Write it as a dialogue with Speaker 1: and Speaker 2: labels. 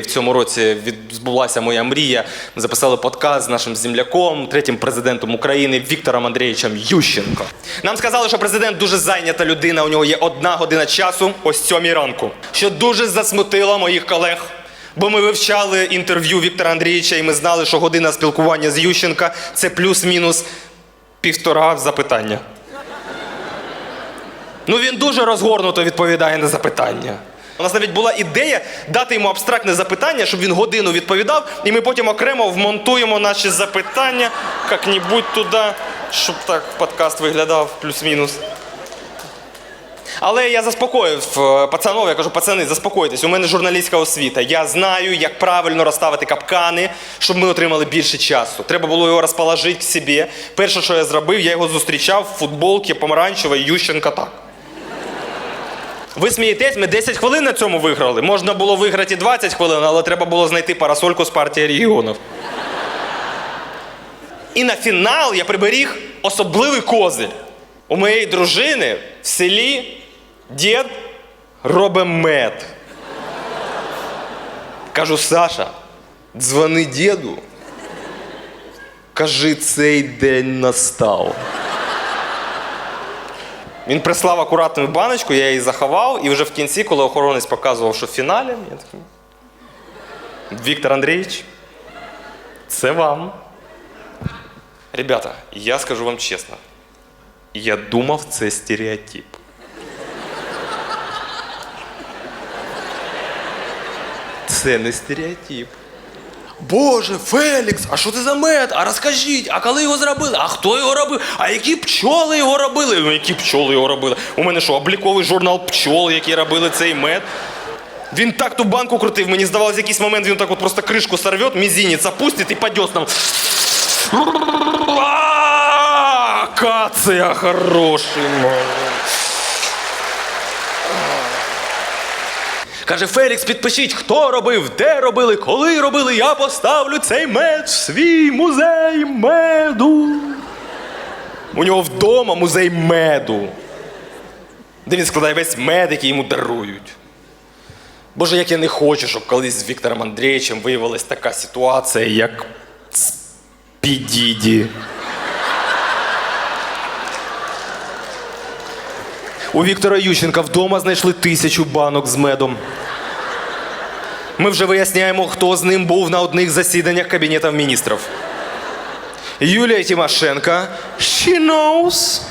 Speaker 1: В цьому році відбулася моя мрія. Ми записали подкаст з нашим земляком, третім президентом України Віктором Андрійовичем Ющенко. Нам сказали, що президент дуже зайнята людина. У нього є одна година часу, ось сьомій ранку, що дуже засмутило моїх колег. Бо ми вивчали інтерв'ю Віктора Андрійовича, і ми знали, що година спілкування з Ющенка це плюс-мінус півтора запитання. Ну він дуже розгорнуто відповідає на запитання. У нас навіть була ідея дати йому абстрактне запитання, щоб він годину відповідав, і ми потім окремо вмонтуємо наші запитання як-небудь туди, щоб так подкаст виглядав плюс-мінус. Але я заспокоїв е, пацанов, я кажу, пацани, заспокойтесь, у мене журналістська освіта. Я знаю, як правильно розставити капкани, щоб ми отримали більше часу. Треба було його розположити к собі. Перше, що я зробив, я його зустрічав в футболці помаранчевої Ющенка так. Ви смієтесь, ми 10 хвилин на цьому виграли. Можна було виграти і 20 хвилин, але треба було знайти парасольку з партії регіонів. І на фінал я приберіг особливий козир. У моєї дружини в селі дід робить мед. Кажу, Саша, дзвони діду. Кажи, цей день настав. Він прислав акуратну баночку, я її заховав, і вже в кінці, коли охоронець показував, що в фіналі, я такий. Віктор Андрійович, це вам. Ребята, я скажу вам чесно. Я думав, це стереотип. Це не стереотип. Боже, Фелікс, а що це за мед? А розкажіть, а коли його зробили? А хто його робив? А які пчоли його робили? Ну, які пчоли його робили? У мене що, обліковий журнал пчол, які робили цей мед? Він так ту банку крутив, мені здавалося, в якийсь момент він так от просто кришку сорвет, мізинець опустить і по дьоснам. Акація хороший. Каже, Фелікс, підпишіть, хто робив, де робили, коли робили, я поставлю цей мед в свій музей меду. У нього вдома музей меду, де він складає весь мед, який йому дарують. Боже, як я не хочу, щоб колись з Віктором Андрійовичем виявилась така ситуація, як з Підіді. У Віктора Ющенка вдома знайшли тисячу банок з медом. Ми вже виясняємо, хто з ним був на одних засіданнях Кабінету міністрів. Юлія Тимошенко, she knows.